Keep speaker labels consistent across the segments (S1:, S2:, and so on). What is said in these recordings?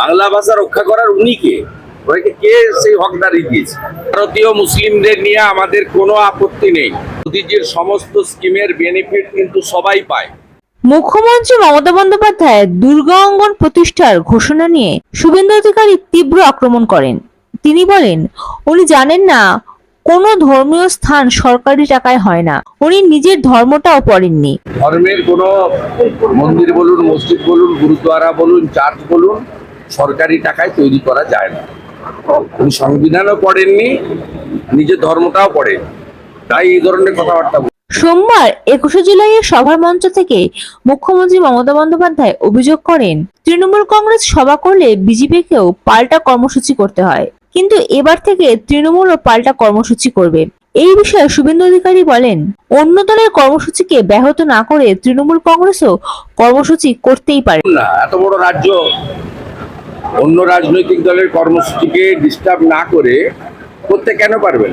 S1: বাংলা ভাষা রক্ষা করার উনি কে? ওনাকে কে সেই হকদারি দিয়েছে? ভারতীয় মুসলিমদের নিয়ে আমাদের কোনো আপত্তি নেই। মোদিজির সমস্ত স্কিমের বেনিফিট কিন্তু সবাই পায়।
S2: মুখ্যমন্ত্রী মমতা বন্দ্যোপাধ্যায় দুর্গা অঙ্গন প্রতিষ্ঠার ঘোষণা নিয়ে শুভেন্দু অধিকারী তীব্র আক্রমণ করেন। তিনি বলেন উনি জানেন না কোনো ধর্মীয় স্থান সরকারি টাকায় হয় না। উনি নিজের ধর্মটাও পড়েননি।
S1: ধর্মের কোনো মন্দির বলুন মসজিদ বলুন গুরুদ্বারা বলুন চার্চ বলুন সরকারি টাকায় তৈরি করা যায় না। উনি সংবিধানও পড়েননি নিজের ধর্মটাও পড়েন। তাই এই ধরনের কথাবার্তা
S2: সোমবার একুশে জুলাইয়ের সভার মঞ্চ থেকে মুখ্যমন্ত্রী মমতা বন্দ্যোপাধ্যায় অভিযোগ করেন তৃণমূল কংগ্রেস সভা করলে বিজেপিকেও পাল্টা কর্মসূচি করতে হয়। কিন্তু এবার থেকে তৃণমূলও পাল্টা কর্মসূচি করবে। এই বিষয়ে শুভেন্দু অধিকারী বলেন অন্য দলের কর্মসূচিকে ব্যাহত না করে তৃণমূল কংগ্রেসও কর্মসূচি করতেই পারে।
S1: না এত বড় রাজ্য অন্য রাজনৈতিক দলের কর্মসূচিকে ডিস্টার্ব না করে করতে কেন পারবেন?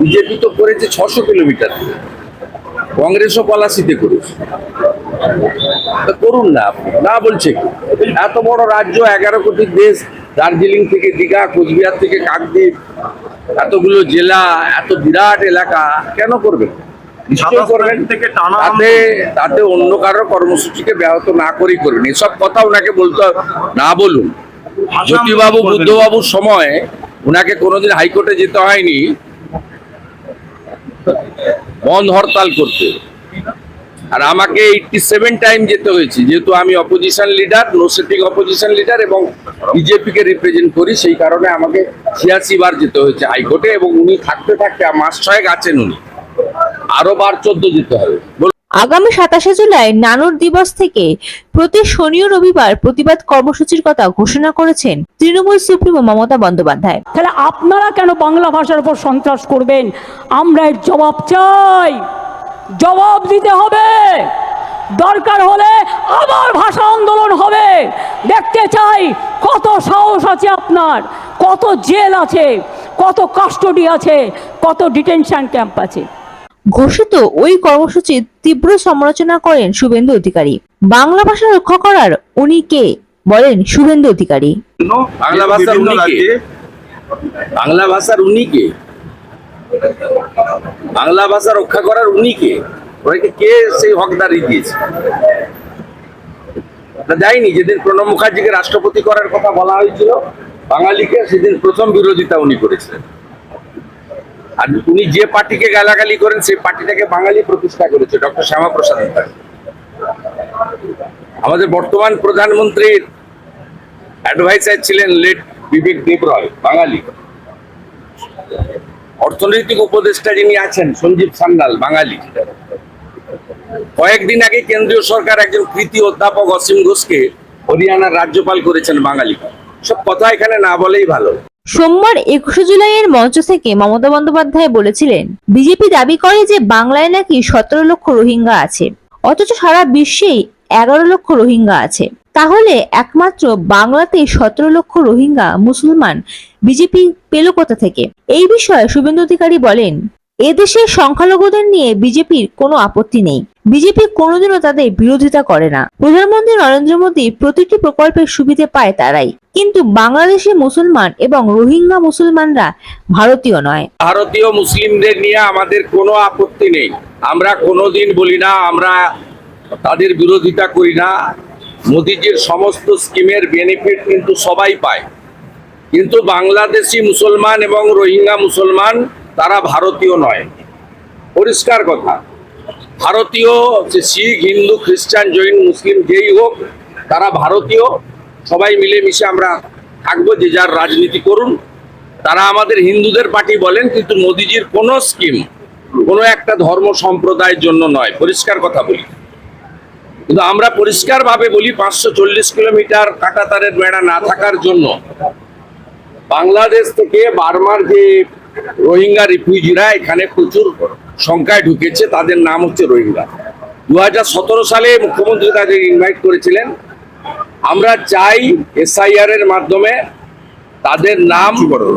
S1: বিজেপি তো করেছে ছশো কিলোমিটার। কংগ্রেসও পলাশিতে করেছে। করুন না আপনি। না বলছে এত বড় রাজ্য এগারো কোটি দেশ দার্জিলিং থেকে দীঘা কোচবিহার থেকে কাকদ্বীপ এতগুলো জেলা এত বিরাট এলাকা কেন করবেন? তাতে তাতে অন্য কারোর কর্মসূচিকে ব্যাহত না করেই করবেন। এসব কথা ওনাকে বলতে না বলুন। জ্যোতিবাবু বুদ্ধবাবুর সময় ওনাকে কোনোদিন হাইকোর্টে যেতে হয়নি। বন্ধ হরতাল করতে। আর আমাকে এইটটি সেভেন টাইম যেতে হয়েছে। যেহেতু আমি অপোজিশন লিডার নোসেটিক অপোজিশন লিডার এবং বিজেপিকে রিপ্রেজেন্ট করি সেই কারণে আমাকে ছিয়াশি বার যেতে হয়েছে হাইকোর্টে এবং উনি থাকতে থাকতে মাস ছয়েক আছেন উনি। আরও বার চোদ্দ যেতে হবে।
S2: আগামী সাতাশে জুলাই নানুর দিবস থেকে প্রতি শনি ও রবিবার প্রতিবাদ কর্মসূচির কথা ঘোষণা করেছেন তৃণমূল সুপ্রিমো মমতা বন্দ্যোপাধ্যায়।
S3: তাহলে আপনারা কেন বাংলা ভাষার উপর সন্ত্রাস করবেন? আমরা এর জবাব চাই। জবাব দিতে হবে। দরকার হলে আবার ভাষা আন্দোলন হবে। দেখতে চাই কত সাহস আছে আপনার, কত জেল আছে, কত কাস্টডি আছে, কত ডিটেনশন ক্যাম্প আছে।
S2: ঘোষিত ওই কর্মসূচির তীব্র সমালোচনা করেন শুভেন্দু অধিকারী। বাংলা ভাষা রক্ষা করার উনি কে বলেন শুভেন্দু অধিকারী।
S1: বাংলা ভাষার উনি কে? বাংলা ভাষার উনি কে? বাংলা ভাষা রক্ষা করার উনি কে? ওনাকে কে সেই হকদারি দিয়েছে? না যায়নি যেদিন প্রণব মুখার্জিকে রাষ্ট্রপতি করার কথা বলা হয়েছিল বাঙালিকে সেদিন প্রথম বিরোধিতা উনি করেছিলেন। আর উনি যে পার্টিকে গালাগালি করেন, সেই পার্টিটাকে বাঙালি প্রতিষ্ঠা করেছে, ডক্টর শ্যামাপ্রসাদ মুখার্জি। আমাদের বর্তমান প্রধানমন্ত্রীর অ্যাডভাইসার ছিলেন লেট বিবেক দেবরয়, বাঙালি। অর্থনৈতিক উপদেষ্টা যিনি আছেন, সঞ্জীব সান্যাল, বাঙালি। কয়েকদিন আগে কেন্দ্রীয় সরকার একজন কৃতি অধ্যাপক অসীম ঘোষকে হরিয়ানার রাজ্যপাল করেছেন বাঙালি। সব কথা এখানে না বলেই ভালো।
S2: সোমবার একুশে জুলাইয়ের মঞ্চ থেকে মমতা বন্দ্যোপাধ্যায় বলেছিলেন, বিজেপি দাবি করে যে বাংলায় নাকি সতেরো লক্ষ রোহিঙ্গা আছে, অথচ সারা বিশ্বেই এগারো লক্ষ রোহিঙ্গা আছে। তাহলে একমাত্র বাংলাতেই সতেরো লক্ষ রোহিঙ্গা মুসলমান বিজেপি পেল কোথা থেকে? এই বিষয়ে শুভেন্দু অধিকারী বলেন এদেশের সংখ্যালঘুদের নিয়ে বিজেপির কোনো আপত্তি নেই। বিজেপি কোনোদিনও তাদের বিরোধিতা করে না। প্রধানমন্ত্রী নরেন্দ্র মোদী প্রতিটি প্রকল্পের সুবিধে পায় তারাই। কিন্তু বাংলাদেশি মুসলমান এবং রোহিঙ্গা মুসলমানরা ভারতীয় নয়।
S1: ভারতীয় মুসলিমদের নিয়ে আমাদের কোনো আপত্তি নেই। আমরা কোনোদিন বলি না, আমরা তাদের বিরোধিতা করি না। মোদিজির সমস্ত স্কিমের বেনিফিট কিন্তু সবাই পায়। কিন্তু বাংলাদেশি মুসলমান এবং রোহিঙ্গা মুসলমান তারা ভারতীয় নয়। পরিষ্কার কথা। ভারতীয় যে শিখ, হিন্দু, খ্রিস্টান, জৈন, মুসলিম, যেই হোক, তারা ভারতীয়, সবাই মিলেমিশে আমরা থাকব, যে যার রাজনীতি করুন। তারা আমাদের হিন্দুদের পার্টি বলেন, কিন্তু মোদিজির কোনো স্কিম, কোনো একটা ধর্ম সম্প্রদায়ের জন্য নয়। পরিষ্কার কথা বলি। কিন্তু আমরা পরিষ্কারভাবে বলি, পাঁচশো চল্লিশ কিলোমিটার কাটাতারের বেড়া না থাকার জন্য বাংলাদেশ থেকে বার্মার যে রোহিঙ্গা রিফিউজিরা, এখানে প্রচুর সংখ্যায় ঢুকেছে, তাদের নাম হচ্ছে রোহিঙ্গা। দু হাজার সতেরো সালে মুখ্যমন্ত্রী তাদের ইনভাইট করেছিলেন। আমরা চাই এসআইআর এর মাধ্যমে তাদের নাম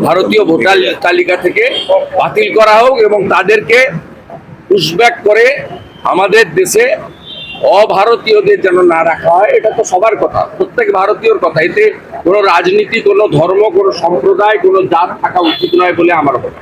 S1: ভারতীয় ভোটার তালিকা থেকে বাতিল করা হোক এবং তাদেরকে পুশব্যাক করে আমাদের দেশে অভারতীয়দের যেন না রাখা হয়, এটা তো সবার কথা, প্রত্যেক ভারতীয়র কথা। এতে কোনো রাজনীতি, কোনো ধর্ম, কোনো সম্প্রদায়, কোনো জাত থাকা উচিত নয় বলে আমার কথা